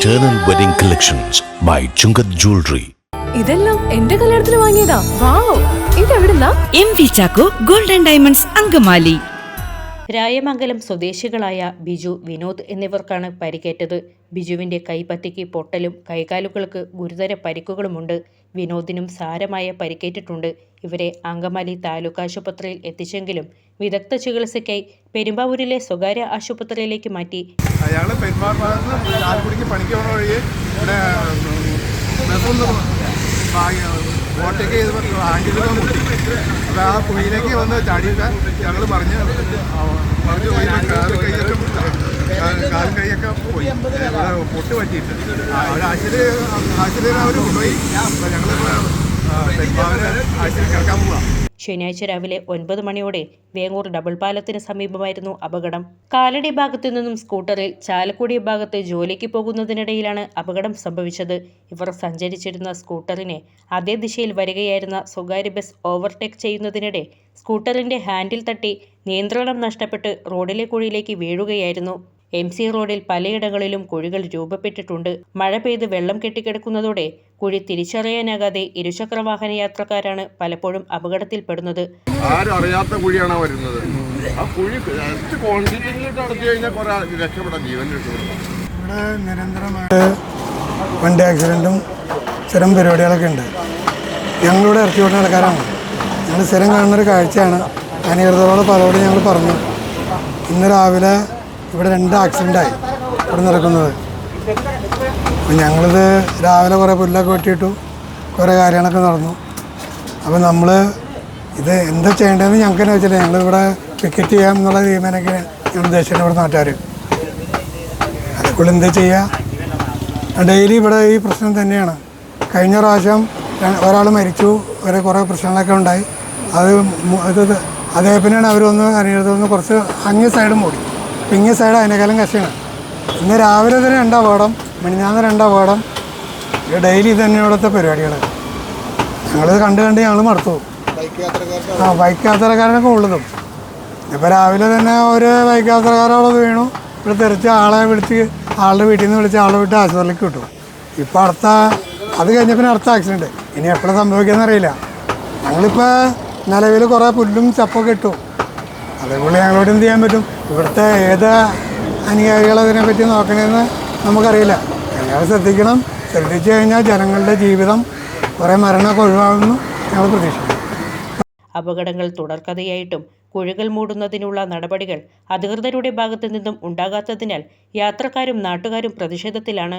Eternal Wedding Collections by Chungath Jewelry. ഇതെല്ലാം എന്റെ കല്യാണത്തിന് വാങ്ങിയതാ. Wow ഇതെവിടുന്നാ? M V Chacko golden diamonds Angamaly. Rayamangalam സ്വദേശികളായ ബിജു വിനോദ് എന്നിവർക്കാണ് പരിക്കേറ്റത്. ബിജുവിന്റെ കൈപ്പത്തിക്ക് പൊട്ടലും കൈകാലുകൾക്ക് ഗുരുതര പരിക്കുകളുമുണ്ട്. വിനോദിനും സാരമായ പരിക്കേറ്റിട്ടുണ്ട്. ഇവരെ അങ്കമാലി താലൂക്ക് ആശുപത്രിയിൽ എത്തിച്ചെങ്കിലും വിദഗ്ധ ചികിത്സയ്ക്കായി പെരുമ്പാവൂരിലെ സ്വകാര്യ ആശുപത്രിയിലേക്ക് മാറ്റി. അയാൾ വഴി ആ വന്ന് പറഞ്ഞ് പോയി കാൽ കൈയൊക്കെ അവിടെ ആശുപത്രി ആശുപത്രി കിടക്കാൻ പോവാം. ശനിയാഴ്ച രാവിലെ ഒൻപത് മണിയോടെ വേങ്ങൂർ ഡബിൾ പാലത്തിന് സമീപമായിരുന്നു അപകടം. കാലടി ഭാഗത്തു നിന്നും സ്കൂട്ടറിൽ ചാലക്കുടി ഭാഗത്ത് ജോലിക്ക് പോകുന്നതിനിടയിലാണ് അപകടം സംഭവിച്ചത്. ഇവർ സഞ്ചരിച്ചിരുന്ന സ്കൂട്ടറിനെ അതേ ദിശയിൽ വരികയായിരുന്ന സ്വകാര്യ ബസ് ഓവർടേക്ക് ചെയ്യുന്നതിനിടെ സ്കൂട്ടറിന്റെ ഹാൻഡിൽ തട്ടി നിയന്ത്രണം നഷ്ടപ്പെട്ട് റോഡിലെ കുഴിയിലേക്ക് വീഴുകയായിരുന്നു. എം സി റോഡിൽ പലയിടങ്ങളിലും കുഴികൾ രൂപപ്പെട്ടിട്ടുണ്ട്. മഴ പെയ്ത് വെള്ളം കെട്ടിക്കിടക്കുന്നതോടെ കുഴി തിരിച്ചറിയാനാകാതെ ഇരുചക്രവാഹന യാത്രക്കാരാണ് പലപ്പോഴും അപകടത്തിൽപ്പെടുന്നത്. ആരും അറിയാത്ത കുഴിയാണ് വരുന്നത്? ആ കുഴി ജസ്റ്റ് കോൺക്രീറ്റിലിട്ട് അടച്ചു കഴിഞ്ഞാൽ കുറെ രക്ഷപ്പെടാം ജീവൻ ഇവിടെ നിരന്തരമായിട്ട് വണ്ടി ആക്സിഡന്റും സ്ഥിരം പരിപാടികളൊക്കെ ഉണ്ട്. ഞങ്ങളിവിടെ ഇറക്കി വിടുന്ന ആൾക്കാരാണ്. ഞങ്ങൾ സ്ഥിരം കാണുന്നൊരു കാഴ്ചയാണ്. അനിയർത്തോടെ പലരോടും ഞങ്ങൾ പറഞ്ഞു. ഇന്ന് രാവിലെ ഇവിടെ രണ്ട് ആക്സിഡന്റായി ഇവിടെ നടക്കുന്നത്. ഞങ്ങളിത് രാവിലെ കുറേ പുല്ലൊക്കെ വെട്ടിയിട്ടു കുറേ കാര്യങ്ങളൊക്കെ നടന്നു. അപ്പോൾ നമ്മൾ ഇത് എന്താ ചെയ്യേണ്ടതെന്ന് ഞങ്ങൾക്ക് തന്നെ വെച്ചില്ല ഞങ്ങളിവിടെ പിക്കറ്റ് ചെയ്യാം എന്നുള്ള തീരുമാനമൊക്കെ ഞങ്ങൾ ഉദ്ദേശിച്ചിട്ട് ഇവിടെ നാട്ടുകാർ അതുകൊണ്ട് എന്താ ചെയ്യുക ഡെയിലി ഇവിടെ ഈ പ്രശ്നം തന്നെയാണ്. കഴിഞ്ഞ പ്രാവശ്യം ഒരാൾ മരിച്ചു. വരെ കുറേ പ്രശ്നങ്ങളൊക്കെ ഉണ്ടായി. അത് അത് ഇത് ഇത് അതേ പിന്നെയാണ് അവരൊന്ന് അനിയതൊന്ന് കുറച്ച് അങ്ങേ സൈഡും മൂടി. അപ്പം ഇങ്ങേ സൈഡ് അതിനേക്കാളും കഷ്ടമാണ് ഇന്ന് രാവിലെ തന്നെ രണ്ടാ പാടം മിനിഞ്ഞാന്ന് രണ്ടാ പാടം. ഡെയിലി തന്നെ ഇവിടുത്തെ പരിപാടികൾ ഞങ്ങളിത് കണ്ട് കണ്ട് ഞങ്ങൾ മടുത്തു. ആ ബൈക്ക് യാത്രക്കാരനൊക്കെ ഉള്ളതും. ഇപ്പോൾ രാവിലെ തന്നെ ഒരു ബൈക്ക് യാത്രക്കാരോട് വീണു. ഇവിടെ തെറിച്ച് ആളെ വിളിച്ച് ആളുടെ വീട്ടിൽ നിന്ന് വിളിച്ച് ആളെ വിട്ട് ആശുപത്രിയിലേക്ക് വിട്ടു. ഇപ്പോൾ അടുത്ത അത് കഴിഞ്ഞ പിന്നെ അടുത്ത ആക്സിഡന്റ് ഇനി എപ്പോഴും സംഭവിക്കുമെന്ന് അറിയില്ല. ഞങ്ങളിപ്പോൾ നിലവിൽ കുറേ പുല്ലും ചപ്പൊക്കെ ഇട്ടു. അതേപോലെ ഞങ്ങളോട് എന്ത് ചെയ്യാൻ പറ്റും? ഇവിടുത്തെ ഏത് അനുയായികൾ അതിനെപ്പറ്റി നോക്കണമെന്ന് നമുക്കറിയില്ല. എല്ലാവരും ശ്രദ്ധിക്കണം. ശ്രദ്ധിച്ചു കഴിഞ്ഞാൽ ജനങ്ങളുടെ ജീവിതം കുറേ മരണമൊക്കെ ഒഴിവാകുമെന്ന് ഞങ്ങൾ പ്രതീക്ഷിക്കുന്നു. അപകടങ്ങൾ തുടർക്കഥയായിട്ടും കുഴികൾ മൂടുന്നതിനുള്ള നടപടികൾ അധികൃതരുടെ ഭാഗത്തു നിന്നും ഉണ്ടാകാത്തതിനാൽ യാത്രക്കാരും നാട്ടുകാരും പ്രതിഷേധത്തിലാണ്.